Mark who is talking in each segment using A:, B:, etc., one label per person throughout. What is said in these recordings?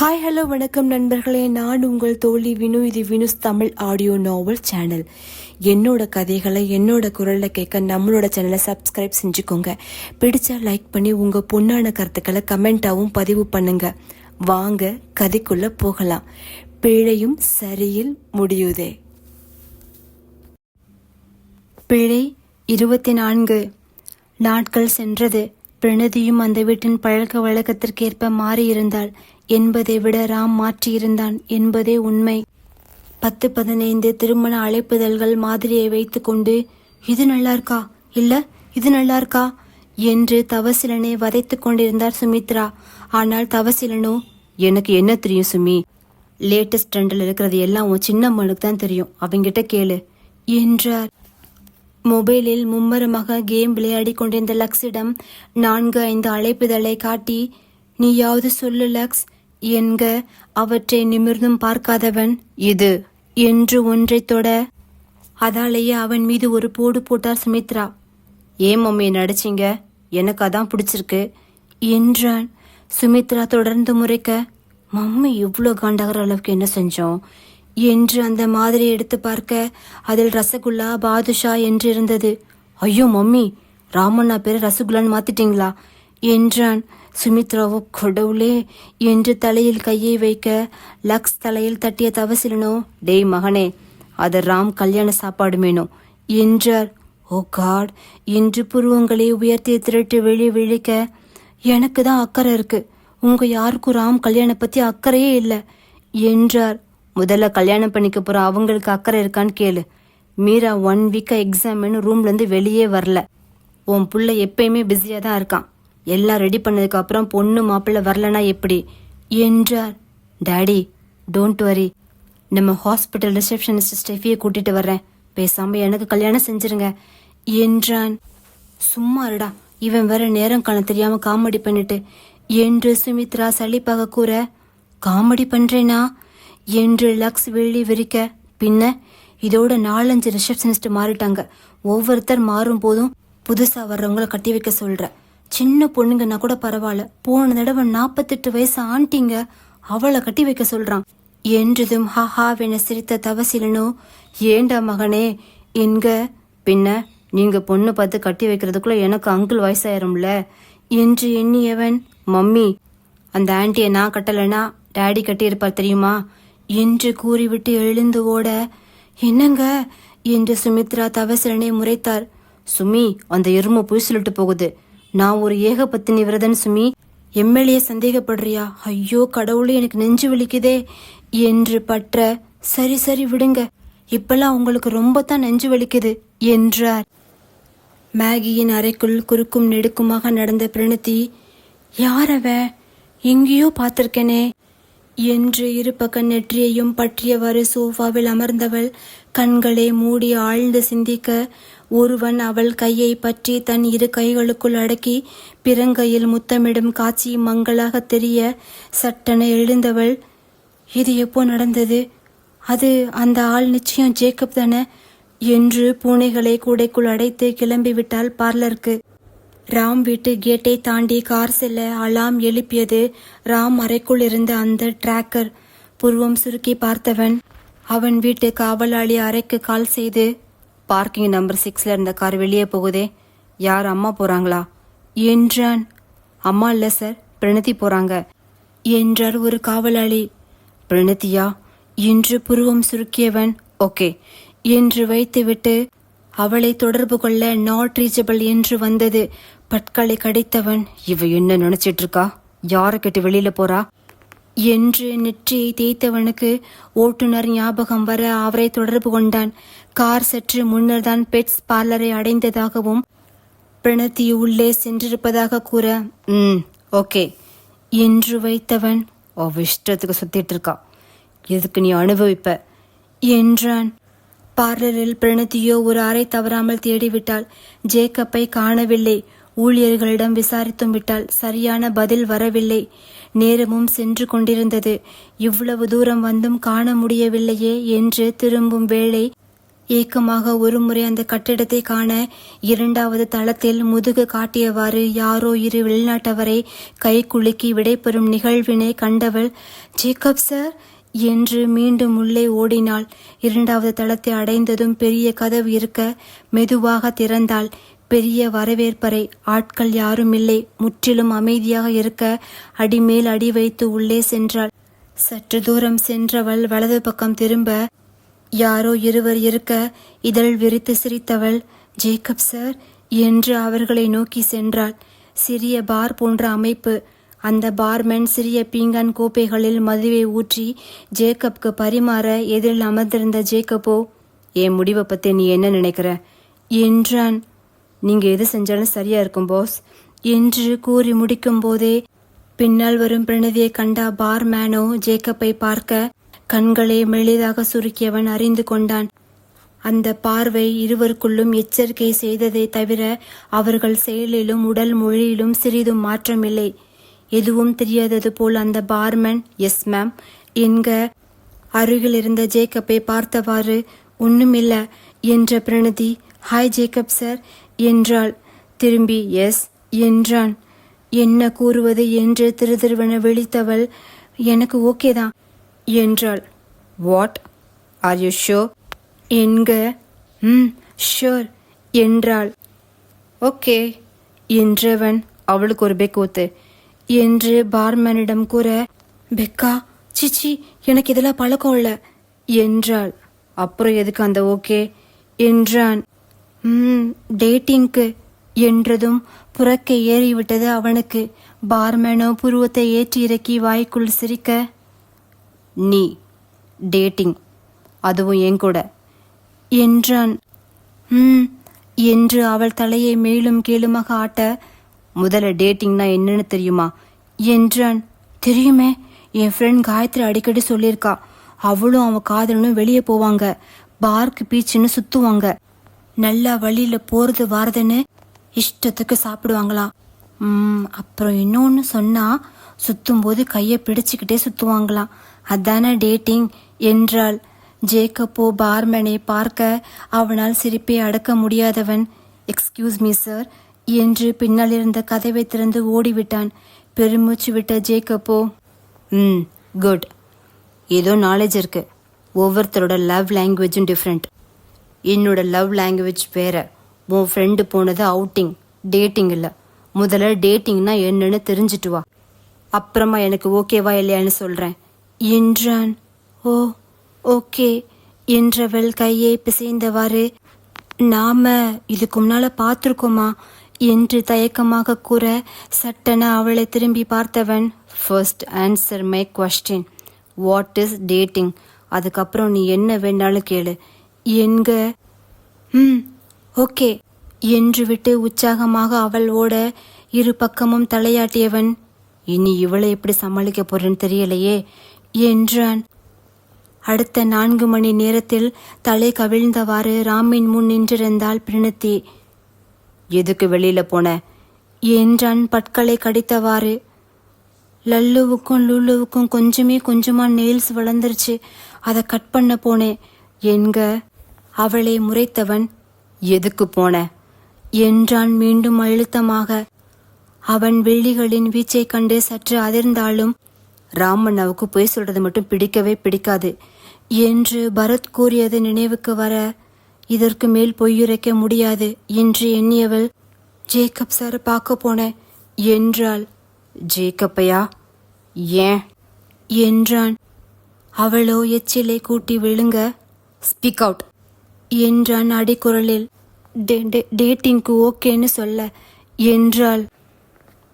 A: Hi hello வணக்கம் நண்பர்களே. நான் உங்கள் தோழி வினு. இது Vinu's Tamil audio novel channel என்னோட கதைகளை என்னோட குரலில் கேட்க நம்மளோட சேனலை சப்ஸ்கிரைப் செஞ்சுக்கோங்க. பிடிச்சா லைக் பண்ணி உங்கள் பொண்ணான கருத்துக்களை கமெண்ட்டாகவும் பதிவு பண்ணுங்க. வாங்க கதைக்குள்ளே போகலாம். பிழையும் சரியில் முடியுதே. பிழை இருபத்தி நான்கு நாட்கள் சென்றது. பிரணதியும் அந்த வீட்டின் பழக்க வழக்கத்திற்கேற்ப மாறியிருந்தாள். என்பதை விட ராம் மாற்றியிருந்தான் என்பதே உண்மை. பத்து பதினைந்து திருமண அழைப்புதல்கள் மாதிரியை வைத்துக்கொண்டு இது நல்லா இருக்கா இல்ல இது நல்லா இருக்கா என்று தவசிலனை வதைத்துக் கொண்டிருந்தார் சுமித்ரா. ஆனால் தவசிலனோ எனக்கு என்ன தெரியும் சுமி? லேட்டஸ்ட் ட்ரெண்டில் இருக்கிறது எல்லாம் உன் சின்ன மனுக்கு தான் தெரியும். அவங்கிட்ட கேளு என்றார். மொபைலில் மும்மரமாக கேம் விளையாடி கொண்டிருந்த லக்ஸிடம் நான்கு ஐந்து அழைப்புதலை காட்டி நீயாவது சொல்லு லக்ஸ் என்க அவற்றை நிமிர்ந்தும் பார்க்காதவன் இது. என்று ஒன்றை தொட அதாலேயே அவன் மீது ஒரு போடு போட்டார் சுமித்ரா. ஏன் மம்மி நடிச்சிங்க? எனக்கு அதான் பிடிச்சிருக்கு என்றான். சுமித்ரா தொடர்ந்து முறைக்க மம்மி இவ்வளோ காண்டாகிற அளவுக்கு என்ன செஞ்சோம்? என்று அந்த மாதிரி எடுத்து பார்க்க அதில் ரசகுல்லா பாதுஷா என்று இருந்தது ஐயோ மம்மி ராமண்ணா பேர் ரசகுல்லான்னு மாத்திட்டீங்களா? என்றான். சுமித்ராவோ கடவுளே என்று தலையில் கையை வைக்க லக்ஸ் தலையில் தட்டிய தவசிலனோ டேய் மகனே அது ராம் கல்யாண சாப்பாடு மேனோ? என்றார். ஓ காட் என்று புருவங்களை உயர்த்தி திரட்டு வெளி விழிக்க எனக்கு தான் அக்கறை இருக்கு. உங்க யாருக்கும் ராம் கல்யாணம் பத்தி அக்கறையே இல்லை. என்றார். முதல்ல கல்யாணம் பண்ணிக்க போற அவங்களுக்கு அக்கறை இருக்கான்னு கேளு. மீரா ஒன் வீக்கா எக்ஸாம்னு ரூம்ல இருந்து வெளியே வரல. உன் புள்ள எப்பயுமே பிஸியாக தான் இருக்கான். எல்லாம் ரெடி பண்ணதுக்கு அப்புறம் பொண்ணு மாப்பிள்ளை வரலனா எப்படி? என்றார். டேடி டோன்ட் வரி நம்ம ஹாஸ்பிட்டல் ரிசப்ஷனிஸ்ட் ஸ்டெஃபியை கூட்டிட்டு வர்றேன். பேசாம எனக்கு கல்யாணம் செஞ்சிருங்க என்றான். சும்மா இருடா. இவன் வேற நேரம் காண தெரியாம காமெடி பண்ணிட்டு. என்று சுமித்ரா சளிப்பாக கூற காமெடி பண்றேனா? என்று லக்ஸ் வெள்ளி விரிக்க பின்ன இதோட நாலஞ்சு ரிசப்ஷனிஸ்ட் மாறிட்டாங்க. ஒவ்வொருத்தர் மாறும் போதும் புதுசா வர்றவங்கள கட்டி வைக்க சொல்ற சின்ன பொண்ணுங்கன்னா கூட பரவாயில்ல. போன தடவை நாற்பத்தெட்டு வயசு ஆண்டிங்க அவளை கட்டி வைக்க சொல்றான். என்றதும் ஹஹாவென சிரித்த தவசிலனோ ஏண்டா மகனே என்க பின்ன நீங்க பொண்ணு பார்த்து கட்டி வைக்கிறதுக்குள்ள எனக்கு அங்கிள் வயசாயிரும்ல? என்று எண்ணியவன் மம்மி அந்த ஆண்டியை நான் கட்டலைனா டேடி கட்டியிருப்பார் தெரியுமா? என்று கூறிவிட்டு எழுந்து ஓட என்னங்க? என்று சுமித்ரா தவசிலனை முறைத்தார். சுமி அந்த எருமை போய் சொல்லிட்டு போகுது. நான் ஒரு ஏகபத்தினி விரதன் சுமி. எம்எல்ஏ சந்தேகப்படுறியா? ஐயோ கடவுளே எனக்கு நெஞ்சு வலிக்குதே. என்று பற்ற சரி சரி விடுங்க. இப்பெல்லாம் உங்களுக்கு ரொம்ப தான் நெஞ்சு வலிக்குது என்றார். மேகியின் அறைக்குள் குறுக்கும் நெடுக்குமாக நடந்த பிரணதி யாரவ எங்கேயோ பார்த்திருக்கேனே. என்று இரு பக்க நெற்றியையும் பற்றியவாறு சோஃபாவில் அமர்ந்தவள் கண்களை மூடி ஆழ்ந்து சிந்திக்க ஒருவன் அவள் கையை பற்றி தன் இரு கைகளுக்குள் அடக்கி பிறங்கையில் முத்தமிடும் காட்சி மங்களாக தெரிய சட்டென எழுந்தவள் இது எப்போ நடந்தது? அது அந்த ஆள் நிச்சயம் ஜேக்கப் தானே? என்று பூனைகளை கூடைக்குள் அடைத்து கிளம்பிவிட்டாள் பார்லருக்கு. ராம் வீட்டு கேட்டை தாண்டி கார் செல்ல அலாம் எழுப்பியது ராம் அறைக்குள் இருந்த அந்த டிராக்கர் புருவம் சுருக்கி பார்த்தவன் அவன் வீட்டு காவலாளி அறைக்கு கால் செய்து பார்க்கிங் நம்பர் சிக்ஸ்ல இருந்த கார் வெளியே போகுதே. யார் அம்மா போறாங்களா? என்றான். அம்மா இல்ல சார் பிரணதி போறாங்க. என்றார் ஒரு காவலாளி. பிரணதியா என்று புருவம் சுருக்கியவன். ஓகே என்று வைத்துவிட்டு அவளை தொடர்பு கொள்ள நாட் ரீச்சபிள் என்று வந்தது. பற்களை கடித்தவன் இவ என்ன நினைச்சிட்டு இருக்கா யார கேட்டு வெளியில போறா? என்று நெற்றியை தேய்த்தவனுக்கு ஓட்டுநர் ஞாபகம் வர அவரை தொடர்பு கொண்டான். கார் சற்று முன்னர் தான் பெட்ஸ் பார்லரை அடைந்ததாகவும் பிரணத்தி உள்ளே சென்றிருப்பதாக கூற ம் ஓகே என்று வைத்தவன் அவ இஷ்டத்துக்கு சுத்திட்டு இருக்கா எதுக்கு நீ அனுபவிப்ப? என்றான். பார்லரில் பிரணதியோ ஒரு அறை தவறாமல் தேடிவிட்டாள். ஜேக்கப்பை காணவில்லை. ஊழியர்களிடம் விசாரித்தும் விட்டால் சரியான பதில் வரவில்லை. நேரமும் சென்று கொண்டிருந்தது. இவ்வளவு தூரம் வந்தும் காண முடியவில்லையே என்று திரும்பும் வேளை ஏக்கமாக ஒருமுறை அந்த கட்டிடத்தை காண இரண்டாவது தளத்தில் முதுகு காட்டியவாறு யாரோ இரு வெளிநாட்டவரை கை குலுக்கி விடைபெறும் நிகழ்வினை கண்டவள் ஜேக்கப் சார் என்று மீண்டும் உள்ளே ஓடினாள். இரண்டாவது தளத்தை அடைந்ததும் பெரிய கதவு இருக்க மெதுவாக திறந்தாள். பெரிய வரவேற்பறை ஆட்கள் யாரும் இல்லை. முற்றிலும் அமைதியாக இருக்க அடிமேல் அடி வைத்து உள்ளே சென்றாள். சற்று தூரம் சென்றவள் வலது பக்கம் திரும்ப யாரோ இருவர் இருக்க இதழ் விரித்து சிரித்தவள் ஜேக்கப் சார்? என்று அவர்களை நோக்கி சென்றாள். சிறிய பார் போன்ற அமைப்பு அந்த பார்மேன் சிறிய பீங்கான் கோப்பைகளில் மதுவை ஊற்றி ஜேக்கப்க்கு பரிமாற எதிரில் அமர்ந்திருந்த ஜேக்கப்போ என் முடிவை பற்றி நீ என்ன நினைக்கிற? என்றான். நீங்கள் எது செஞ்சாலும் சரியா இருக்கும் பாஸ் என்று கூறி முடிக்கும் போதே பின்னால் வரும் பிரணதியை கண்டா பார்மேனோ ஜேக்கப்பை பார்க்க கண்களை மெளிதாக சுருக்கியவன் அறிந்து கொண்டான். அந்த பார்வை இருவருக்குள்ளும் எச்சரிக்கை செய்ததை தவிர அவர்கள் செயலிலும் உடல் மொழியிலும் சிறிதும் மாற்றமில்லை. எதுவும் தெரியாதது போல் அந்த பார்மன் எஸ் மேம் என்க அருகில் இருந்த ஜேக்கப்பை பார்த்தவாறு ஒண்ணுமில்ல என்ற பிரணதி ஹாய் ஜேக்கப் சார் என்றாள். திரும்பி எஸ் என்றான். என்ன கூறுவது? என்று திருதிருவன விழித்தவள் எனக்கு ஓகே தான் என்றாள். வாட் ஆர் யூ ஷோ என்க ம் ஷோர் என்றாள். ஓகே என்றவன் அவளுக்கு ஒரு பெக்கோத்து என்று பார்மனிடம் கூற பெக்கா சிச்சி எனக்கு இதெல்லாம் பழக்கம் இல்ல. என்றாள். அப்புறம் எதுக்கு அந்த ஓகே? என்றான். ம் டேட்டிங்க்கு என்றதும் புறக்க ஏறிவிட்டது அவனுக்கு. பார்மேனோ புருவத்தை ஏற்றி இறக்கி வாய்க்குள் சிரிக்க நீ டேட்டிங் அதுவும் என் கூட என்றான். ம் என்று அவள் தலையை மேலும் கீழுமாக ஆட்ட முதல்ல டேட்டிங்னா என்னன்னு தெரியுமா? என்றான். தெரியுமே என் ஃப்ரெண்ட் காயத்ரி அடிக்கடி சொல்லியிருக்கா. அவளும் அவன் காதலனும் வெளியே போவாங்க. பார்க்கு பீச்சுன்னு சுத்துவாங்க. நல்லா வழியில போறது வாரதுன்னு இஷ்டத்துக்கு சாப்பிடுவாங்களாம். ம் அப்புறம் இன்னொன்று சொன்னா சுத்தும் போது கையை பிடிச்சுக்கிட்டே சுத்துவாங்களாம். அதானே டேட்டிங் என்றாள். ஜேக்கப்போ பார்மனை பார்க்க அவனால் சிரிப்பை அடக்க முடியாதவன். எக்ஸ்கியூஸ் மீ சார் என்று பின்னால் இருந்த கதவை திறந்து ஓடிவிட்டான். பெருமூச்சு விட்ட ஜேக்கப்போ ம் குட். ஏதோ நாலேஜ் இருக்கு. ஒவ்வொருத்தரோட லவ் லாங்குவேஜும் டிஃப்ரெண்ட் என்னோட லவ் லாங்குவேஜ் வேற. உன் ஃப்ரெண்டு போனது அவுட்டிங் டேட்டிங் இல்லை. முதல்ல டேட்டிங்னா என்னன்னு தெரிஞ்சிட்டு வா. அப்புறமா எனக்கு ஓகேவா இல்லையான்னு சொல்கிறேன் என்றான். ஓ ஓகே என்றவள் கையை பிசைந்தவாறு நாம இதுக்கு முன்னால் பார்த்துருக்கோமா? என்று தயக்கமாக கூற சட்டென அவளை திரும்பி பார்த்தவன் first answer my question what is dating அதுக்கப்புறம் நீ என்ன வேணாலும் கேளு. என்க ம் ஓகே என்று விட்டு உற்சாகமாக அவள் ஓட இரு பக்கமும் தலையாட்டியவன் இனி இவளை எப்படி சமாளிக்க போறேன்னு தெரியலையே என்றான். அடுத்த நான்கு மணி நேரத்தில் தலை கவிழ்ந்தவாறு ராமின் முன் நின்றிருந்தாள் பிரணத்தி. எதுக்கு வெளியில போன? என்றான் பற்களை கடித்தவாறு. லல்லுவுக்கும் லுல்லுவுக்கும் கொஞ்சமே கொஞ்சமா நெயில்ஸ் வளர்ந்துருச்சு. அதை கட் பண்ண போனேன் என்க அவளை முறைத்தவன் எதுக்கு போன? என்றான் மீண்டும் அழுத்தமாக அவன் வெள்ளிகளின் வீச்சைக் கண்டு சற்று அதிர்ந்தாலும் ராமண்ணாவுக்கு பொய் சொல்றது மட்டும் பிடிக்கவே பிடிக்காது. என்று பரத் கூறியது நினைவுக்கு வர இதற்கு மேல் பொய்யுரைக்க முடியாது என்று எண்ணியவள் ஜேக்கப் சார பார்க்க போனேன். என்றாள். ஜேக்கப்பையா? ஏன்? என்றான். அவளோ எச்சிலை கூட்டி விழுங்க. Speak out. என்றான் அடிக்குரலில். டே- டேட்டிங்க்கு ஓகேன்னு சொல்ல. என்றாள்.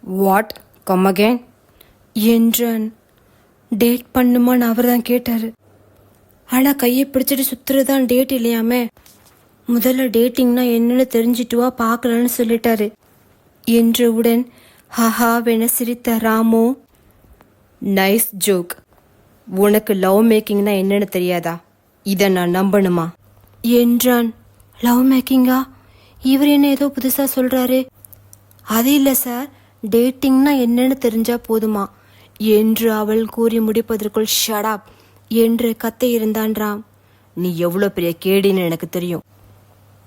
A: வாட்? Come again. என்றான். டேட் பண்ணுமான்னு அவர் தான் கேட்டாரு. ஆனால் கையை பிடிச்சிட்டு சுத்துறதுதான் டேட் இல்லையாமே? முதல்ல டேட்டிங்னா என்னன்னு தெரிஞ்சிட்டு வா பார்க்கலன்னு சொல்லிட்டாரு. என்றவுடன் ஹஹாவென சிரித்த ராமு நைஸ் ஜோக் உனக்கு லவ் மேக்கிங்னா என்னன்னு தெரியாதா? இதை நான் நம்பணுமா? என்றான். லவ் மேக்கிங்கா இவர் என்ன ஏதோ புதுசாக சொல்கிறாரு அது இல்லை சார் டேட்டிங்னா என்னன்னு தெரிஞ்சா போதுமா? என்று அவள் கூறி முடிப்பதற்குள் ஷடாப் என்று கத்த இருந்தான் ராம்
B: நீ எவ்வளோ பெரிய கேடின்னு எனக்கு தெரியும்.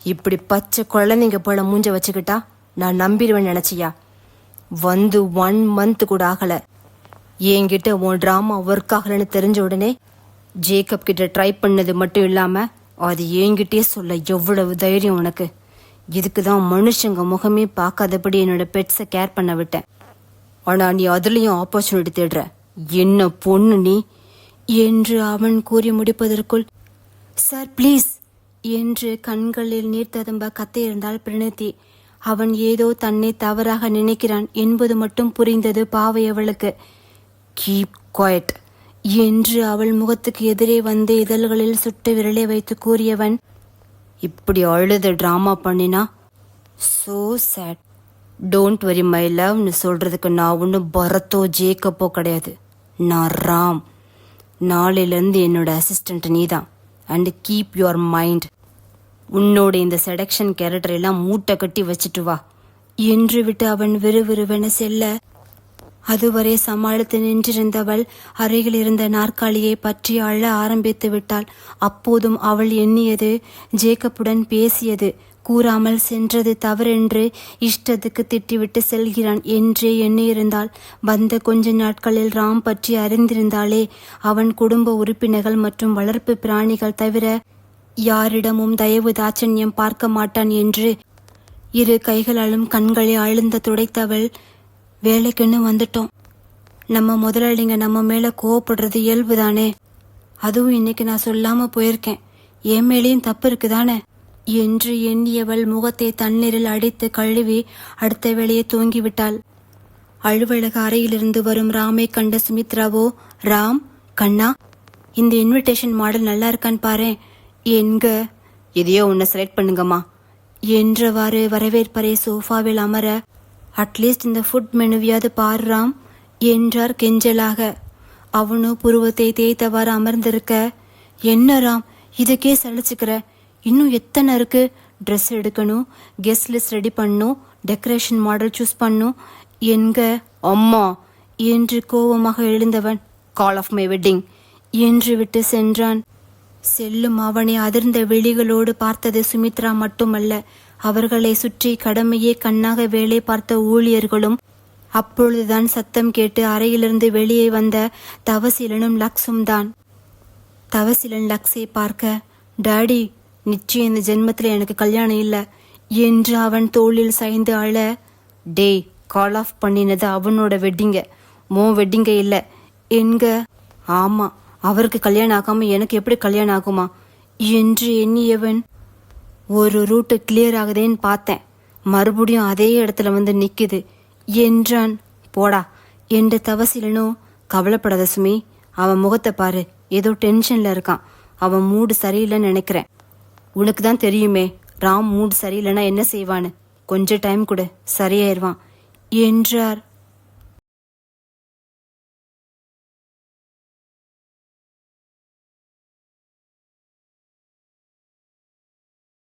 B: இப்படி பச்சை குழந்தைங்க போல மூஞ்ச வச்சுக்கிட்டா நான் நம்பிடுவேன் நினைச்சியா? வந்து ஒன் மந்த் கூட ஆகல. என்கிட்ட உன் ட்ராமா ஒர்க் ஆகலைன்னு தெரிஞ்ச உடனே ஜேக்கப் கிட்ட ட்ரை பண்ணது மட்டும் இல்லாம அது என்கிட்டயே சொல்ல எவ்வளவு தைரியம் உனக்கு? இதுக்கு தான் மனுஷங்க முகமே பார்க்காதபடி என்னோட பெட்ஸை கேர் பண்ண விட்டேன். ஆனா நீ அதுலயும் ஆப்பர்ச்சுனிட்டி தேடுற. என்ன பொண்ணு நீ?
A: என்று அவன் கூறி முடிப்பதற்குள் சார் ப்ளீஸ் என்று கண்களில் நீர் ததும்ப கத்தியிருந்தாள் பிரணதி. அவன் ஏதோ தன்னை தவறாக நினைக்கிறான் என்பது மட்டும் புரிந்தது பாவை அவளுக்கு.
B: கீப் குவாய்ட்
A: என்று அவள் முகத்துக்கு எதிரே வந்து இதழ்களில் சுட்டு விரலை வைத்து கூறியவன்
B: இப்படி அழுத ட்ராமா பண்ணினா? So sad don't worry my லவ்னு சொல்றதுக்கு நான் ஒன்றும் பரத்தோ ஜேக்கப்போ கிடையாது. நான் ராம். நாளையிலேருந்து என்னோட அசிஸ்டன்ட் நீதான். அண்ட் கீப் யுவர் மைண்ட் உன்னோட இந்த செடக்ஷன் கேரக்டர் எல்லாம் மூட்டை கட்டி வச்சுட்டு வா.
A: என்று விட்டு அவன் விறுவிறுவென செல்ல. அதுவரை சமாளித்து நின்றிருந்தவள் அருகில் இருந்த நாற்காலியை பற்றி அழ ஆரம்பித்து விட்டாள். அப்போதும் அவள் எண்ணியது ஜேக்கப்புடன் பேசியது. கூறாமல் சென்றது தவறென்று இஷ்டத்துக்கு திட்டிவிட்டு செல்கிறான் என்றே எண்ணியிருந்தால் வந்த கொஞ்ச நாட்களில் ராம் பற்றி அறிந்திருந்தாலே அவன் குடும்ப உறுப்பினர்கள் மற்றும் வளர்ப்பு பிராணிகள் தவிர யாரிடமும் தயவு தாட்சண்யம் பார்க்க மாட்டான் என்று இரு கைகளாலும் கண்களை அழுந்த துடைத்தவள் வேலைக்குன்னு வந்துட்டோம். நம்ம முதலாளிங்க நம்ம மேல கோவப்படுறது இயல்புதானே. அதுவும் இன்னைக்கு நான் சொல்லாம போயிருக்கேன். என் மேலேயும் தப்பு இருக்குதானே? என்று எண்ணியவள் முகத்தை தண்ணீரில் அடித்து கழுவி அடுத்த வேளையை தூங்கிவிட்டாள். அலுவலக அறையிலிருந்து வரும் ராமை கண்ட சுமித்ராவோ ராம் கண்ணா இந்த இன்விடேஷன் மாடல் நல்லா இருக்கான்னு பாரேன் என்க.
B: எதையோ உன்னை செலக்ட் பண்ணுங்கம்மா.
A: என்றவாறு வரவேற்பறை சோஃபாவில் அமர அட்லீஸ்ட் இந்த ஃபுட் மெனுவியாவது பாரு ராம் என்றார் கெஞ்சலாக. அவனோ புருவத்தை தேய்த்தவாறு அமர்ந்திருக்க. என்ன ராம்? இதுக்கே சலிச்சுக்கிற. இன்னும் எத்தனை இருக்கு? ட்ரெஸ் எடுக்கணும் கெஸ்ட் லிஸ்ட் ரெடி பண்ணும் டெக்கரேஷன் மாடல் சூஸ் பண்ணும் என்க
B: அம்மா
A: என்று கோபமாக எழுந்தவன்
B: கால் ஆஃப் மை வெட்டிங்
A: என்று விட்டு சென்றான். செல்லும் அவனை அதிர்ந்த விழிகளோடு பார்த்தது சுமித்ரா மட்டுமல்ல. அவர்களை சுற்றி கடமையே கண்ணாக வேலை பார்த்த ஊழியர்களும் அப்பொழுதுதான் சத்தம் கேட்டு அறையிலிருந்து வெளியே வந்த தவசிலனும் லக்ஸும் தான். தவசிலன் லக்ஸை பார்க்க டாடி நிச்சயம் இந்த ஜென்மத்தில் எனக்கு கல்யாணம் இல்லை என்று அவன் தோளில் சாய்ந்து அழ
B: டேய் கால் ஆஃப் பண்ணினது அவனோட வெட்டிங்க மோ வெட்டிங்க இல்லை.
A: என்க
B: ஆமா அவருக்கு கல்யாணம் ஆகாம எனக்கு எப்படி கல்யாணம் ஆகுமா?
A: என்று எண்ணியவன் ஒரு ரூட்டு கிளியர் ஆகுதேன்னு பார்த்தேன். மறுபடியும் அதே இடத்துல வந்து நிக்குது. என்றான்
B: போடா.
A: என்று தவசிலனோ
B: கவலைப்படாத சுமி. அவன் முகத்தை பாரு. ஏதோ டென்ஷன்ல இருக்கான். அவன் மூடு சரியில்லைன்னு நினைக்கிறேன். உனக்கு தான் தெரியுமே ராம் மூட் சரியில்லைன்னா என்ன செய்வான்னு. கொஞ்சம் டைம் கொடு சரியாயிருவான்.
A: என்றார்.